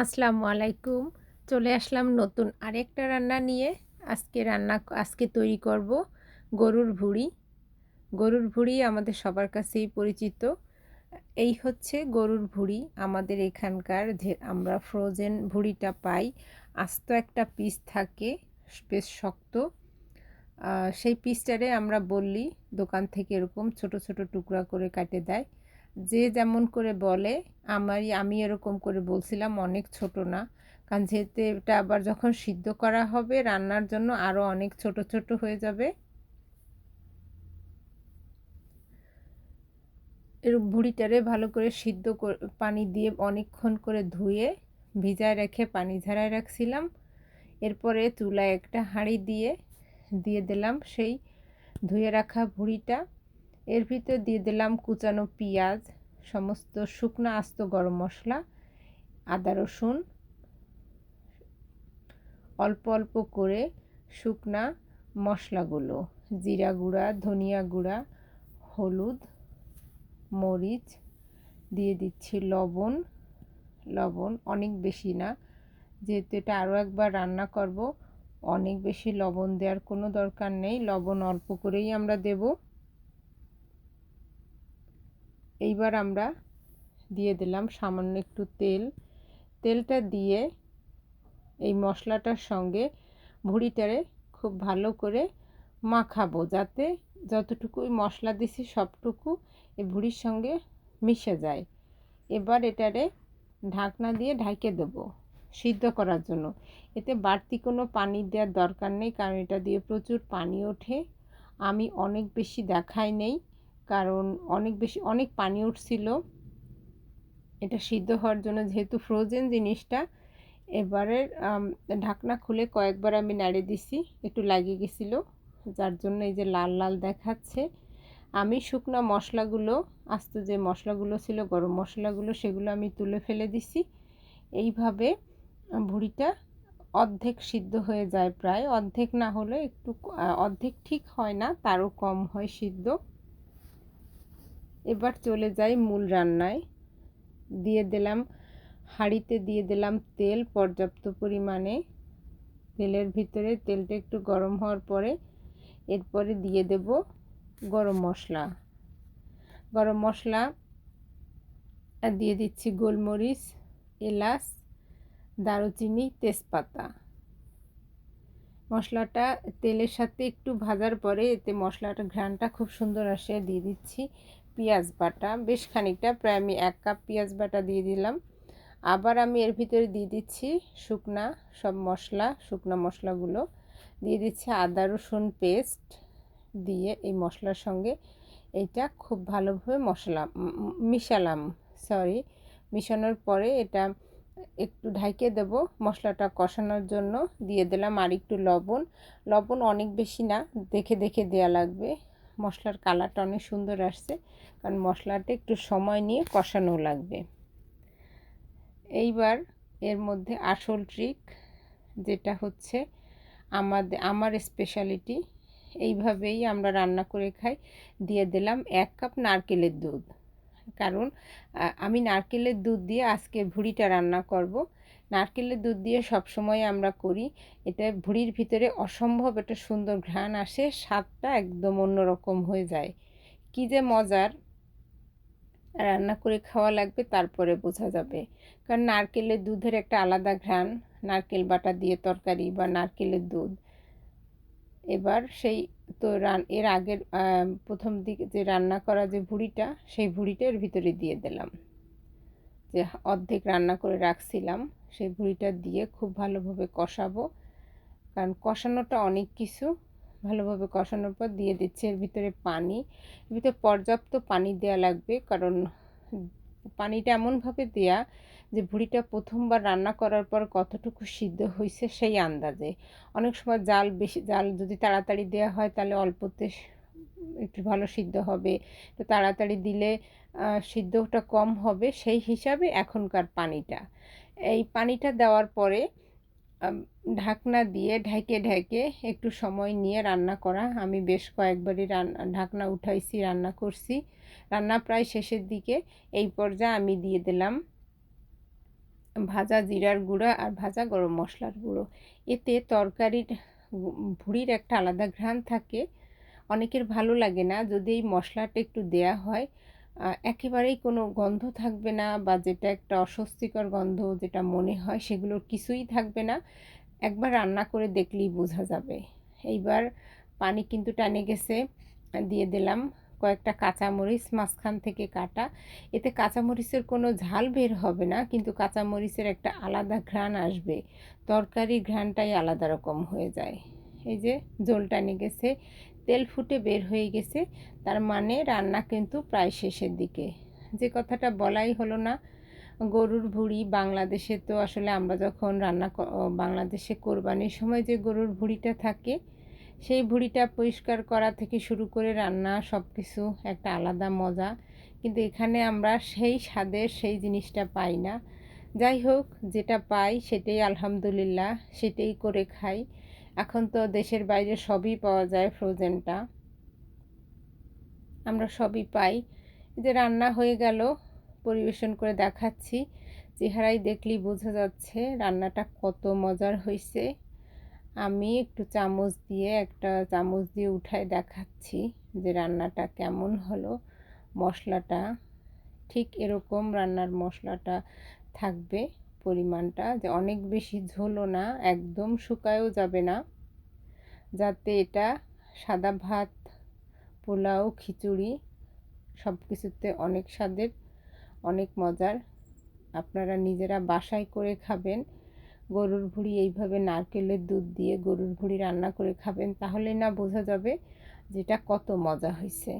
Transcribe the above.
আসসালামু আলাইকুম। চলে আসলাম নতুন আরেকটা রান্না নিয়ে। আজকে রান্না, আজকে তৈরি করব গরুর ভুড়ি। গরুর ভুড়ি আমাদের সবার কাছেই পরিচিত। এই হচ্ছে গরুর ভুড়ি। আমাদের এখানকার যে আমরা ফ্রোজেন ভুড়িটা পাই, আস্ত একটা পিস থাকে, বেশ শক্ত। সেই পিসটারে আমরা বললি দোকান থেকে এরকম ছোট ছোট টুকরা করে কাটে দেয়। যে যেমন করে বলে, আমারই, আমি এরকম করে বলছিলাম, অনেক ছোট না। কারণ যেহেতু এটা আবার যখন সিদ্ধ করা হবে, রান্নার জন্য আরও অনেক ছোট ছোট হয়ে যাবে। এর বুড়িটারে ভালো করে সিদ্ধ পানি দিয়ে অনেকক্ষণ করে ধুয়ে ভিজায় রেখে পানি ঝাড়ায় রাখছিলাম। এরপরে চুলায় একটা হাঁড়ি দিয়ে দিয়ে দিলাম সেই ধুয়ে রাখা ভুড়িটা এর ভিতর দিয়ে দিলাম কুচানো পেঁয়াজ, সমস্ত শুকনো আস্ত গরম মশলা, আদা রসুন, অল্প অল্প করে শুকনা মশলাগুলো, জিরা গুঁড়া, ধনিয়া গুঁড়া, হলুদ, মরিচ, দিয়ে দিচ্ছি লবণ। লবণ অনেক বেশি না, যেহেতু এটা আরও একবার রান্না করব, অনেক বেশি লবণ দেওয়ার কোনো দরকার নেই, লবণ অল্প করেই আমরা দেবো। এইবার আমরা দিয়ে দিলাম সামান্য একটু তেল। তেলটা দিয়ে এই মশলাটার সঙ্গে ভুড়িটারে খুব ভালো করে মাখাবো, যাতে যতটুকু মশলা দিছি সবটুকু এই ভুড়ির সঙ্গে মিশে যায়। এবার এটারে ঢাকনা দিয়ে ঢাকে দেবো সিদ্ধ করার জন্য। এতে বাড়তি কোনো পানি দেওয়ার দরকার নেই, কারণ এটা দিয়ে প্রচুর পানি ওঠে। আমি অনেক বেশি দেখাই নেই। কারণ অনেক বেশি, অনেক পানি উঠছিল। এটা সিদ্ধ হওয়ার জন্য যেহেতু ফ্রোজেন জিনিসটা, এবারে ঢাকনা খুলে কয়েকবার আমি নাড়ে দিছি, একটু লাগিয়ে গেছিল, যার জন্য এই যে লাল লাল দেখাচ্ছে। আমি শুকনো মশলাগুলো, আস্ত যে মশলাগুলো ছিল, গরম মশলাগুলো, সেগুলো আমি তুলে ফেলে দিছি। এইভাবে ভুড়িটা অর্ধেক সিদ্ধ হয়ে যায় প্রায়। অর্ধেক না হলে একটু অর্ধেক ঠিক হয় না, তারও কম হয় সিদ্ধ। এবার চলে যাই মূল রান্নায়। দিয়ে দিলাম হাঁড়িতে দিয়ে দিলাম তেল পর্যাপ্ত পরিমাণে। তেলের ভিতরে তেলটা একটু গরম হওয়ার পরে এরপরে দিয়ে দেব গরম মশলা। গরম মশলা দিয়ে দিচ্ছি গোলমরিচ, এলাচ, দারুচিনি, তেজপাতা। মশলাটা তেলের সাথে একটু ভাজার পরে এতে মশলাটা ঘ্রানটা খুব সুন্দর আসে, দিয়ে দিচ্ছি পেঁয়াজ বাটা, বেশ খানিকটা, প্রায় আমি এক কাপ পেঁয়াজ বাটা দিয়ে দিলাম। আবার আমি এর ভিতরে দিয়ে দিচ্ছি শুকনা সব মশলা, শুকনা মশলাগুলো। দিয়ে দিচ্ছি আদা, রসুন পেস্ট দিয়ে এই মশলার সঙ্গে এটা খুব ভালোভাবে মশলা মিশালাম সরি মিশানোর পরে এটা একটু ঢাইকে দেব, মশলাটা কষানোর জন্য। দিয়ে দিলাম আর একটু লবণ। লবণ অনেক বেশি না, দেখে দেখে দেয়া লাগবে। মশলার কালারটা অনেক সুন্দর আসছে, কারণ মশলাটা একটু সময় নিয়ে কষানো লাগবে। এইবার এর মধ্যে আসল ট্রিক যেটা হচ্ছে আমাদের আমার স্পেশালিটি এইভাবেই আমরা রান্না করে খাই। দিয়ে দিলাম এক কাপ নারকেলের দুধ, কারণ আমি নারকেলের দুধ দিয়ে আজকে ভুড়িটা রান্না করব। নারকেলের দুধ দিয়ে সব সময় আমরা করি। এটা ভুড়ির ভিতরে অসম্ভব একটা সুন্দর ঘ্রাণ আসে, স্বাদটা একদম অন্যরকম হয়ে যায়। কী যে মজার। রান্না করে খাওয়া লাগবে, তারপরে বোঝা যাবে। কারণ নারকেলের দুধের একটা আলাদা ঘ্রাণ, নারকেল বাটা দিয়ে তরকারি বা নারকেলের দুধ। এবার সেই তো রান, এর আগের প্রথম দিকে যে রান্না করা যে ভুড়িটা, সেই ভুড়িটা এর ভিতরে দিয়ে দিলাম। যে অর্ধেক রান্না করে রাখছিলাম, সেই ভুড়িটা দিয়ে খুব ভালোভাবে কষাবো। কারণ কষানোটা অনেক কিছু, ভালোভাবে কষানোর পর দিয়ে দিচ্ছে এর ভিতরে পানি। এর ভিতরে পর্যাপ্ত পানি দেওয়া লাগবে, কারণ পানিটা এমনভাবে দেয়া যে ভুড়িটা প্রথমবার রান্না করার পর কতটুকু সিদ্ধ হয়েছে সেই আন্দাজে। অনেক সময় জাল বেশি, জাল যদি তাড়াতাড়ি দেওয়া হয় তাহলে অল্পতে একটু ভালো সিদ্ধ হবে। তো তাড়াতাড়ি দিলে সিদ্ধটা কম হবে, সেই হিসাবে এখনকার পানিটা। এই পানিটা দেওয়ার পরে ঢাকনা দিয়ে ঢেকে ঢেকে একটু সময় নিয়ে রান্না করা। আমি বেশ কয়েকবারই রান্না ঢাকনা উঠাইছি, রান্না করছি। রান্না প্রায় শেষের দিকে। এই পর্যায়ে আমি দিয়ে দিলাম ভাজা জিরার গুঁড়া আর ভাজা গরম মশলার গুঁড়ো। এতে তরকারির ভুড়ির একটা আলাদা ঘ্রাণ থাকে। অনেকের ভালো লাগে না। যদি এই মশলাটা একটু দেয়া হয় একেবারেই কোনো গন্ধ থাকবে না বা যেটা একটা অস্বস্তিকর গন্ধ যেটা মনে হয় সেগুলোর কিছুই থাকবে না। একবার রান্না করে দেখলেই বোঝা যাবে। এইবার পানি কিন্তু টানে গেছে, দিয়ে দিলাম কয়েকটা কাঁচামরিচ, মাঝখান থেকে কাটা। এতে কাঁচামরিচের কোনো ঝাল বের হবে না, কিন্তু কাঁচামরিচের একটা আলাদা ঘ্রাণ আসবে। তরকারির ঘ্রাণটাই আলাদা রকম হয়ে যায়। এই যে, জল টানে গেছে। তেল ফুটে বের হয়ে গেছে, তার মানে রান্না কিন্তু প্রায় শেষের দিকে। যে কথাটা বলাই হলো না, গরুর ভুড়ি বাংলাদেশে তো আসলে আমরা যখন রান্না বাংলাদেশে কোরবানির সময় যে গরুর ভুড়িটা থাকে, সেই ভুড়িটা পরিষ্কার করা থেকে শুরু করে রান্না সব কিছু একটা আলাদা মজা। কিন্তু এখানে আমরা সেই স্বাদের সেই জিনিসটা পাই না। যাই হোক, যেটা পাই সেটাই আলহামদুলিল্লাহ, সেটাই করে খাই। এখন তো দেশের বাইরে সবই পাওয়া যায় ফ্রোজেনটা আমরা সবই পাই। যে রান্না হয়ে গেল, পরিবেশন করে দেখাচ্ছি। চেহারাই দেখলেই বোঝা যাচ্ছে রান্নাটা কত মজার হয়েছে আমি একটু চামচ দিয়ে, একটা চামচ দিয়ে উঠায় দেখাচ্ছি যে রান্নাটা কেমন হলো, মশলাটা। ঠিক এরকম রান্নার মশলাটা থাকবে। পরিমাণটা যে অনেক বেশি ঝোলও না, একদম শুকায়ও যাবে না। যাতে এটা সাদা ভাত, পোলাও, খিচুড়ি সব কিছুতে অনেক স্বাদের, অনেক মজার আপনারা নিজেরা বাসায় করে খাবেন। গরুর ভুড়ি এইভাবে নারকেলের দুধ দিয়ে গরুর ভুড়ি রান্না করে খাবেন, তাহলে না বোঝা যাবে যেটা কত মজা হয়েছে